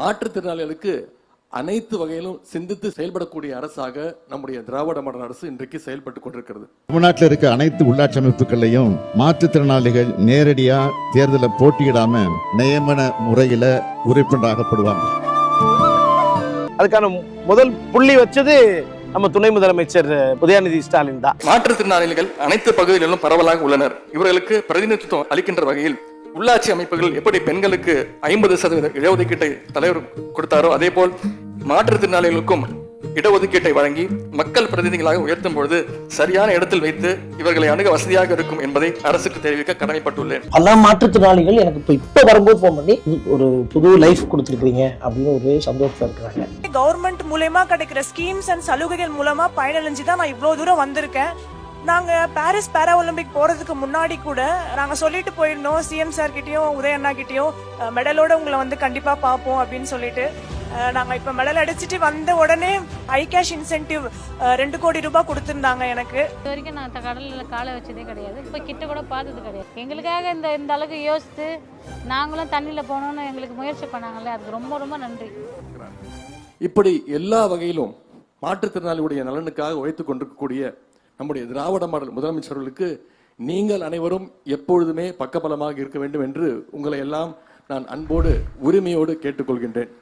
மாற்றுத்திறனாளிகளுக்கு அனைத்து வகையிலும் சிந்தித்து செயல்படக்கூடிய அரசாக நம்முடைய திராவிட மாடல் அரசு இன்றைக்கு செயல்பட்டு கொண்டிருக்கிறது. தமிழ்நாட்டில் இருக்க அனைத்து உள்ளாட்சி அமைப்புகள்லையும் மாற்றுத்திறனாளிகள் நேரடியா தேர்தலில் போட்டியிடாம நியமன முறையில உறுப்பினராகப்படுவாங்க. அதுக்கான முதல் புள்ளி வச்சது நம்ம துணை முதலமைச்சர் உதயநிதி ஸ்டாலின் தான். மாற்றுத்திறனாளிகள் அனைத்து பகுதிகளிலும் பரவலாக உள்ளனர். இவர்களுக்கு பிரதிநிதித்துவம் அளிக்கின்ற வகையில் உள்ளாட்சி அமைப்புகள் எப்படி பெண்களுக்கு ஐம்பது சதவீத இடஒதுக்கீட்டை தலைவர் கொடுத்தாரோ அதே போல் மாற்றுத்திறனாளிகளுக்கும் இடஒதுக்கீட்டை வழங்கி மக்கள் பிரதிநிதிகளாக உயர்த்தும் பொழுது சரியான இடத்தில் வைத்து இவர்களை அணுக வசதியாக இருக்கும் என்பதை அரசுக்கு தெரிவிக்க கடமைப்பட்டுள்ளேன். பல மாற்றுத்திறனாளிகள் எனக்கு இப்போ இப்போ வரும்போது ஃபோன் பண்ணி ஒரு புது லைஃப் கொடுத்துருக்கீங்க அப்படின்னு ஒரு சந்தோஷத்தில் இருக்கிறாங்க. கவர்மெண்ட் மூலயமா கிடைக்கிற ஸ்கீம்ஸ் அண்ட் சலுகைகள் மூலமா பயனடைஞ்சு தான் நான் இவ்வளோ தூரம் வந்திருக்கேன். நாங்க பாரிஸ் பாரா ஒலிம்பிக் போறதுக்கு முன்னாடி கூட நாங்க சொல்லிட்டு போயிருந்தோம் சிஎம் சார் கிட்டயும் உதய அண்ணா கிட்டயும் மெடலோட உங்களை வந்து கண்டிப்பா பார்ப்போம் அப்படின்னு சொல்லிட்டு. நாங்க இப்ப மெடல் அடிச்சிட்டு வந்த உடனே ஐ கேஷ் இன்சென்டிவ் ரெண்டு கோடி ரூபாய் கொடுத்திருந்தாங்க எனக்கு. இது வரைக்கும் நான் த- கடல்ல காலை வச்சதே கிடையாது. இப்போ கிட்ட கூட பார்த்தது கிடையாது. எங்களுக்காக இந்த இந்த அளவுக்கு யோசித்து நாங்களும் தண்ணியில் போகணுன்னு எங்களுக்கு முயற்சி பண்ணாங்கல்ல. அதுக்கு ரொம்ப ரொம்ப நன்றி. இப்படி எல்லா வகையிலும் மாற்றுத்திறனாளியுடைய நலனுக்காக உழைத்துக் கொண்டிருக்கக்கூடிய நம்முடைய திராவிட மாடல் முதலமைச்சர்களுக்கு நீங்கள் அனைவரும் எப்பொழுதுமே பக்கபலமாக இருக்க வேண்டும் என்று உங்களை எல்லாம் நான் அன்போடு உரிமையோடு கேட்டுக்கொள்கின்றேன்.